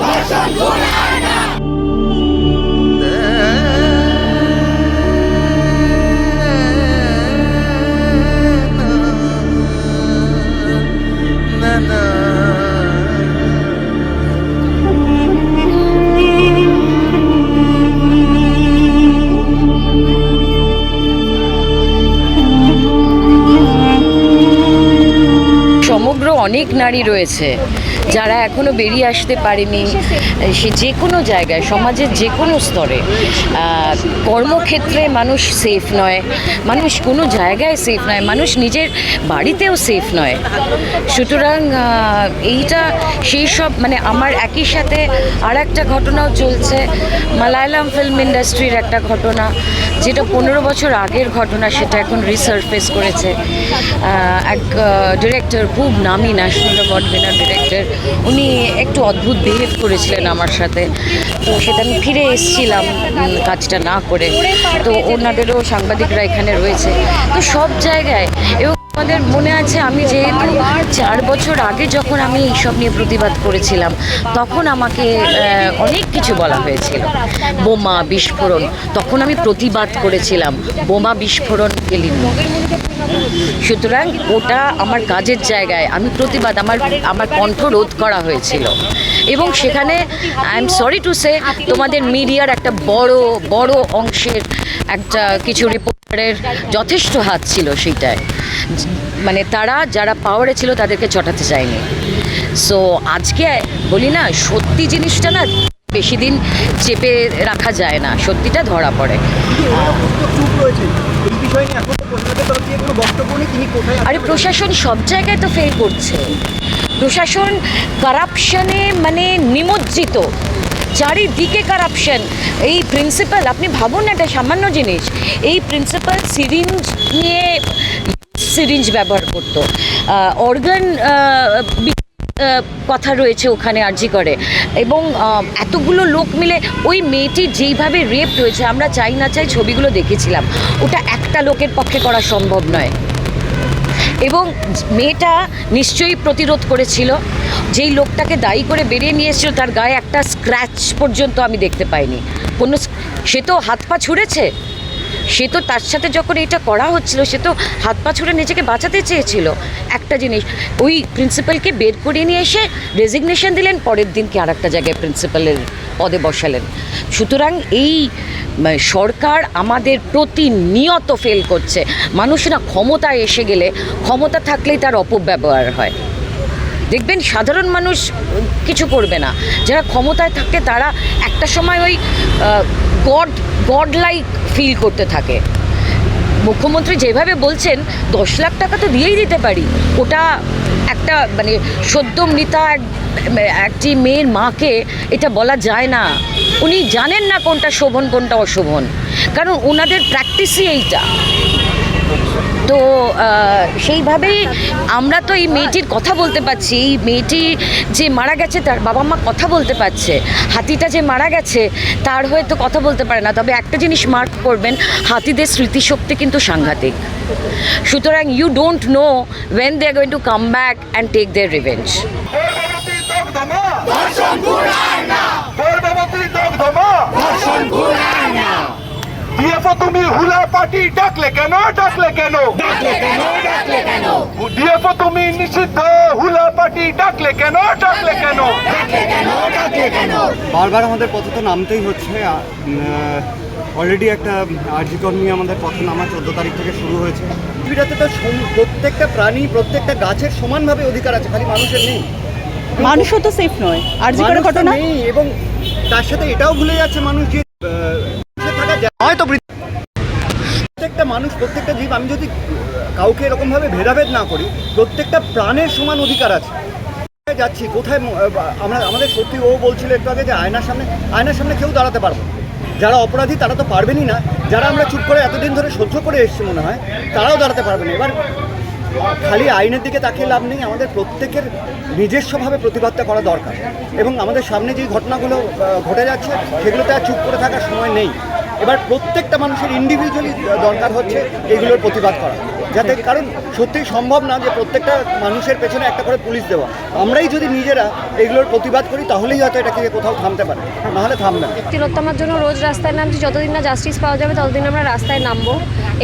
মা সমগ্র অনেক নারী রয়েছে। যারা এখনও বেরিয়ে আসতে পারেনি সে যে কোনো জায়গায়, সমাজের যে কোনো স্তরে কর্মক্ষেত্রে মানুষ সেফ নয়, মানুষ কোনো জায়গায় সেফ নয়, মানুষ নিজের বাড়িতেও সেফ নয়। সুতরাং এইটা সেই সব মানে আমার একই সাথে আর একটা ঘটনাও চলছে। মালায়ালাম ফিল্ম ইন্ডাস্ট্রির একটা ঘটনা, যেটা পনেরো বছর আগের ঘটনা, সেটা এখন রিসার্ফেস করেছে। এক ডিরেক্টর খুব নামি ন্যাশনাল অ্যাওয়ার্ড উইনার ডিরেক্টর উনি একটু অদ্ভুত বিহেভ করেছিলেন। আমার সাথে। তো সেটা আমি ফিরে এসেছিলাম কাজটা না করে। তো ওনাদেরও সাংবাদিকরা এখানে রয়েছে। তো সব জায়গায়, এবং আমাদের মনে আছে আমি যেহেতু চার বছর আগে যখন আমি এইসব নিয়ে প্রতিবাদ করেছিলাম, তখন আমাকে অনেক কিছু বলা হয়েছিল। বোমা বিস্ফোরণ, তখন আমি প্রতিবাদ করেছিলাম, বোমা বিস্ফোরণ কেলিন সুতরাং ওটা আমার কাজের জায়গায় আমি প্রতিবাদ, আমার আমার কণ্ঠ রোধ করা হয়েছিল। এবং সেখানে I am sorry to say তোমাদের মিডিয়ার একটা বড় বড় অংশের একটা কিছু রিপোর্টারের যথেষ্ট হাত ছিল সেইটায়। মানে তারা যারা পাওয়ারে ছিল তাদেরকে চটাতে চায়নি। সো আজকে বলি না, সত্যি জিনিসটা না বেশি দিন চেপে রাখা যায় না। সত্যিটা ধরা পড়ে। আরে প্রশাসন সব জায়গায় তো ফেল করছে। প্রশাসন কারাপশনে মানে নিমজ্জিত। চারিদিকে কারাপশন এই প্রিন্সিপাল আপনি ভাবুন না এটা সামান্য জিনিস। এই প্রিন্সিপাল সিরিঞ্জ নিয়ে সিরিঞ্জ ব্যবহার করতো। অর্গান কথা রয়েছে ওখানে আর্জি করে। এবং এতগুলো লোক মিলে ওই মেয়েটি যেইভাবে রেপ হয়েছে, আমরা চাই না চাই ছবিগুলো দেখেছিলাম, ওটা একটা লোকের পক্ষে করা সম্ভব নয়। এবং মেয়েটা নিশ্চয়ই প্রতিরোধ করেছিল, যেই লোকটাকে দায়ী করে বেরিয়ে নিয়ে এসেছিল, তার গায়ে একটা স্ক্র্যাচ পর্যন্ত আমি দেখতে পাইনি। কোনো সে তো হাত পা ছুঁড়েছে? সে তো তার সাথে যখন এটা করা হচ্ছিল, সে তো হাত পা ছুড়ে নিজেকে বাঁচাতে চেয়েছিল। একটা জিনিস, ওই প্রিন্সিপালকে বের করিয়ে নিয়ে এসে রেজিগনেশন দিলেন, পরের দিনকে আর একটা জায়গায় প্রিন্সিপালের পদে বসালেন। সুতরাং এই সরকার আমাদের প্রতিনিয়ত ফেল করছে। মানুষ না ক্ষমতায় এসে গেলে, ক্ষমতা থাকলেই তার অপব্যবহার হয়। দেখবেন সাধারণ মানুষ কিছু করবে না। যারা ক্ষমতায় থাকে তারা একটা সময় ওই গড গড লাইক ফিল করতে থাকে। মুখ্যমন্ত্রী যেভাবে বলছেন, দশ লাখ টাকা তো দিয়েই দিতে পারি। ওটা একটা মানে সদ্য মৃতা একটি মেয়ের মাকে এটা বলা যায় না। উনি জানেন না কোনটা শোভন, কোনটা অশোভন। কারণ ওনাদের প্র্যাকটিসই এইটা। তো আহ, সেইভাবেই আমরা তো এই মেয়েটির কথা বলতে পারছি। এই মেয়েটি যে মারা গেছে তার বাবা মা কথা বলতে পারছে। হাতিটা যে মারা গেছে তার হয়তো কথা বলতে পারে না। তবে একটা জিনিস মার্ক করবেন হাতিদের স্মৃতিশক্তি কিন্তু সাংঘাতিক। সুতরাং you don't know when they are going to come back and take their revenge খুন আর না গর্ভবতী দগ্ধ মা ধর্ষণ খুন আর না ডিএফও তুমি হুলা পার্টি ডাকলে কেন? ডাকলে কেন? ডিএফও তুমি নিষিদ্ধ হুলা পার্টি ডাকলে কেন? ডাকলে কেন? বারবার আমাদের পথে তো নামতেই হচ্ছে অলরেডি একটা আর্জিকর নিয়ে আমাদের পথে নামা চোদ্দ তারিখ থেকে শুরু হয়েছে। পৃথিবীটাতে তো প্রত্যেকটা প্রাণী প্রত্যেকটা গাছের সমানভাবে অধিকার আছে খালি মানুষের নেই। মানুষও তো সেফ নয়। আর যে করে ঘটনা? নেই এবং তার সাথে এটাও ভুলে যাচ্ছে মানুষ যে মানুষ প্রত্যেকটা জীব, আমি যদি কাউকে এরকমভাবে ভেদাভেদ না করি, প্রত্যেকটা প্রাণের সমান অধিকার আছে। যাচ্ছি? কোথায় আমরা, আমাদের সত্যি ও বলছিল একটু আগে যে আয়নার সামনে আয়নার সামনে কেউ দাঁড়াতে পারব। যারা অপরাধী, তারা তো পারবেনই না। যারা আমরা চুপ করে এতদিন ধরে সহ্য করে এসেছি মনে হয়, তারাও দাঁড়াতে পারবে না। এবার খালি আইনের দিকে তাকিয়ে লাভ নেই, আমাদের প্রত্যেকের নিজস্বভাবে প্রতিবাদটা করা দরকার। এবং আমাদের সামনে যেই ঘটনাগুলো ঘটে যাচ্ছে, সেগুলোতে আর চুপ করে থাকার সময় নেই। এবার প্রত্যেকটা মানুষের ইন্ডিভিজুয়ালি দরকার হচ্ছে এগুলোর প্রতিবাদ করা। যাতে কারণ সত্যিই সম্ভব না যে প্রত্যেকটা মানুষের পেছনে একটা করে পুলিশ দেওয়া। আমরাই যদি নিজেরা এগুলোর প্রতিবাদ করি, তাহলেই হয়তো এটাকে কোথাও থামতে পারে। নাহলে থামবে তিলোত্তমার জন্য রোজ রাস্তায় নামছি, যতদিন না জাস্টিস পাওয়া যাবে, ততদিন আমরা রাস্তায় নামবো।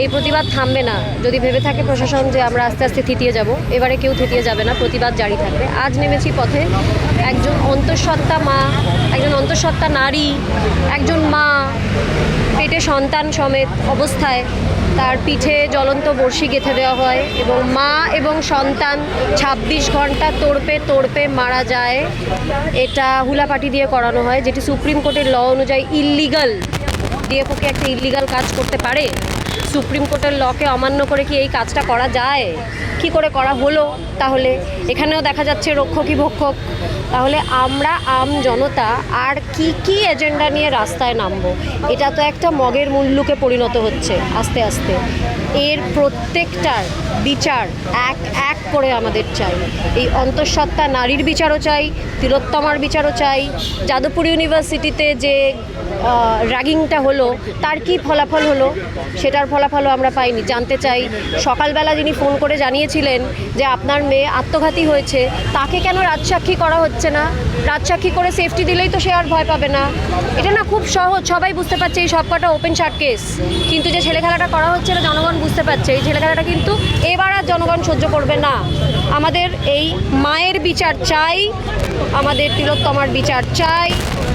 এই প্রতিবাদ থামবে না। যদি ভেবে থাকে প্রশাসন যে আমরা আস্তে আস্তে থিতিয়ে যাব, এবারে কেউ থিতিয়ে যাবে না, প্রতিবাদ জারি থাকবে। আজ নেমেছি পথে একজন অন্তঃসত্ত্বা মা, একজন অন্তঃসত্ত্বা নারী, একজন মা পেটে সন্তান সমেত অবস্থায় তার পিঠে জ্বলন্ত বর্ষি গেঁথে দেওয়া হয় এবং মা এবং সন্তান ২৬ ঘণ্টা তোড়পে তোড়পে মারা যায়। এটা হুলাপাটি দিয়ে করানো হয়, যেটি সুপ্রিম কোর্টের ল অনুযায়ী ইল্লিগাল ডিএফওকে একটা ইল্লিগাল কাজ করতে পারে। সুপ্রিম কোর্টের লকে অমান্য করে কি এই কাজটা করা যায়? কি করে করা হলো তাহলে? এখানেও দেখা যাচ্ছে রক্ষকই ভক্ষক তাহলে আমরা আম জনতা আর কি কি এজেন্ডা নিয়ে রাস্তায় নামবো? এটা তো একটা মগের মূল্যকে পরিণত হচ্ছে, আস্তে আস্তে। এর প্রত্যেকটার বিচার এক এক করে আমাদের চাই। এই অন্তঃসত্ত্বা নারীর বিচারও চাই, তিলোত্তমার বিচারও চাই। যাদবপুর ইউনিভার্সিটিতে যে র্যাগিংটা হলো, তার কি ফলাফল হলো, সেটার ফলাফলও আমরা পাইনি। জানতে চাই, সকালবেলা যিনি ফোন করে জানিয়েছিলেন যে আপনার মেয়ে আত্মঘাতী হয়েছে, তাকে কেন রাজসাক্ষী করা হচ্ছে না? রাজসাক্ষী করে সেফটি দিলেই তো সে আর ভয় পাবে না। এটা না খুব সহজ, সবাই বুঝতে পারছে এই সব কটা ওপেন শার্ট কেস কিন্তু যে ছেলে খেলাটা করা হচ্ছে না জনগণ বুঝতে পারছে। এই ছেলে খেলাটা কিন্তু এবার আর জনগণ সহ্য করবে না। আমাদের এই মায়ের বিচার চাই আমাদের তিলোত্তমার বিচার চাই।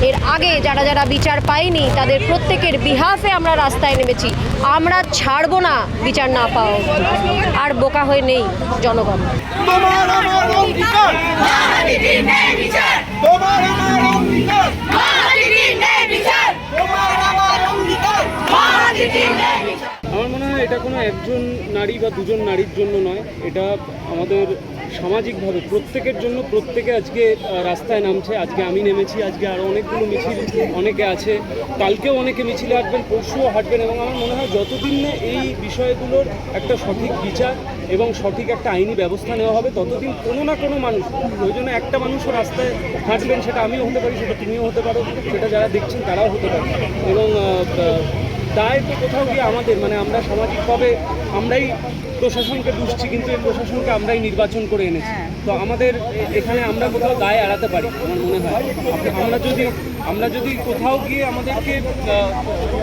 এর আগে যারা যারা বিচার পায়নি তাদের প্রত্যেকের বিহাফে আমরা রাস্তায় নেমেছি। আমরা ছাড়বো না বিচার না পাও আর বোকা হয়ে নেই জনগণ। আমার মনে এটা কোনো একজন নারী বা দুজন নারীর জন্য নয়, এটা আমাদের সামাজিকভাবে প্রত্যেকের জন্য, প্রত্যেকে আজকে রাস্তায় নামছে, আজকে আমি নেমেছি, আজকে আরও অনেকগুলো মিছিল অনেকে আছে, কালকেও অনেকে মিছিলে হাঁটবেন, পরশুও হাঁটবেন, এবং আমার মনে হয় যতদিন না এই বিষয়গুলোর একটা সঠিক বিচার এবং সঠিক একটা আইনি ব্যবস্থা নেওয়া হবে, ততদিন কোনো না কোনো মানুষ, ওই জন্য একটা মানুষও রাস্তায় হাঁটবেন, সেটা আমিও হতে পারি, সেটা তুমিও হতে পারো, সেটা যারা দেখছেন তারাও হতে পারে। এবং দায় তো কোথাও গিয়ে আমাদের মানে আমরা সামাজিকভাবে আমরাই প্রশাসনকে দুষছি কিন্তু এই প্রশাসনকে আমরাই নির্বাচন করে এনেছি। তো আমাদের এখানে আমরা কোথাও দায় এড়াতে পারি আমার মনে হয়। আমরা যদি আমরা যদি কোথাও গিয়ে আমাদেরকে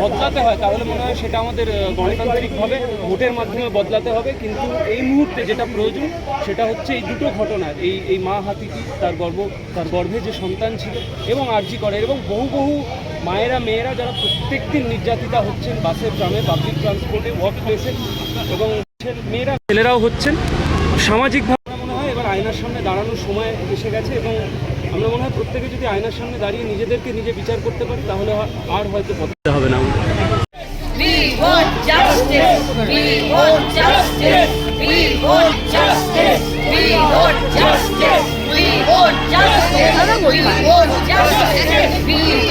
বদলাতে হয় তাহলে মনে হয় সেটা আমাদের গণতান্ত্রিকভাবে ভোটের মাধ্যমে বদলাতে হবে কিন্তু এই মুহূর্তে যেটা প্রয়োজন সেটা হচ্ছে এই দুটো ঘটনা এই এই মা হাতিটি তার গর্ভ তার গর্ভে যে সন্তান ছিল এবং আর্জি করে এবং বহু বহু মায়েরা, মেয়েরা যারা প্রত্যেক দিন নির্যাতিতা হচ্ছেন বাসে, ট্রামে পাবলিক ট্রান্সপোর্টে ওয়ার্ক প্লেসে এবং মেয়েরা ছেলেরাও হচ্ছেন সামাজিকভাবে মনে হয় এবার আয়নার সামনে দাঁড়ানোর সময় এসে গেছে এবং আমরা মনে হয় প্রত্যেকে যদি আয়নার সামনে দাঁড়িয়ে নিজেদেরকে নিজে বিচার করতে পারি, তাহলে আর হয়তো বদলাতে হবে না। We want justice. We want justice. We want justice. We want justice. We want justice. We want justice. We want justice.